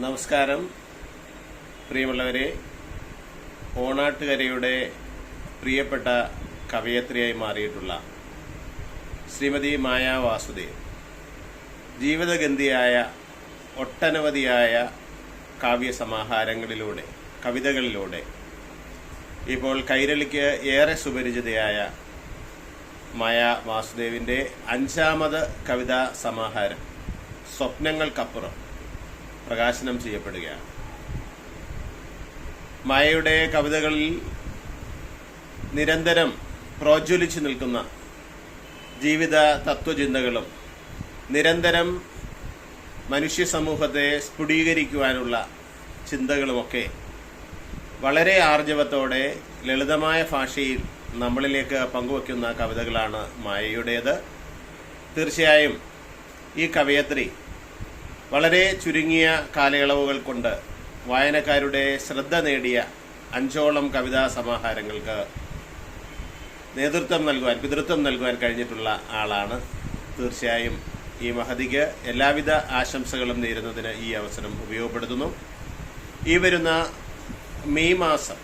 നമസ്കാരം. പ്രിയമുള്ളവരെ ഓണാട്ടുകരയുടെ പ്രിയപ്പെട്ട കവയത്രിയായി മാറിയിട്ടുള്ള ശ്രീമതി മായാ വാസുദേവ്. ജീവിതഗന്ധിയായ ഒട്ടനവധിയായ കാവ്യസമാഹാരങ്ങളിലൂടെ കവിതകളിലൂടെ ഇപ്പോൾ കൈരളിക്ക് ഏറെ സുപരിചിതയായ മായ വാസുദേവിന്റെ അഞ്ചാമത് കവിതാ സമാഹാരം സ്വപ്നങ്ങൾക്കപ്പുറം പ്രകാശനം ചെയ്യപ്പെടുകയാണ്. മായയുടെ കവിതകളിൽ നിരന്തരം പ്രോജ്വലിച്ചു നിൽക്കുന്ന ജീവിത തത്വചിന്തകളും നിരന്തരം മനുഷ്യ സമൂഹത്തെ സ്ഫുടീകരിക്കുവാനുള്ള ചിന്തകളുമൊക്കെ വളരെ ആർജവത്തോടെ ലളിതമായ ഭാഷയിൽ നമ്മളിലേക്ക് പങ്കുവയ്ക്കുന്ന കവിതകളാണ് മായയുടേത്. തീർച്ചയായും ഈ കവയത്രി വളരെ ചുരുങ്ങിയ കാലയളവുകൾ കൊണ്ട് വായനക്കാരുടെ ശ്രദ്ധ നേടിയ അഞ്ചോളം കവിതാ സമാഹാരങ്ങൾക്ക് നേതൃത്വം നൽകുവാൻ പിതൃത്വം നൽകുവാൻ കഴിഞ്ഞിട്ടുള്ള ആളാണ്. തീർച്ചയായും ഈ മഹതിക്ക് എല്ലാവിധ ആശംസകളും നേരുന്നതിന് ഈ അവസരം ഉപയോഗപ്പെടുത്തുന്നു. ഈ വരുന്ന മെയ് മാസം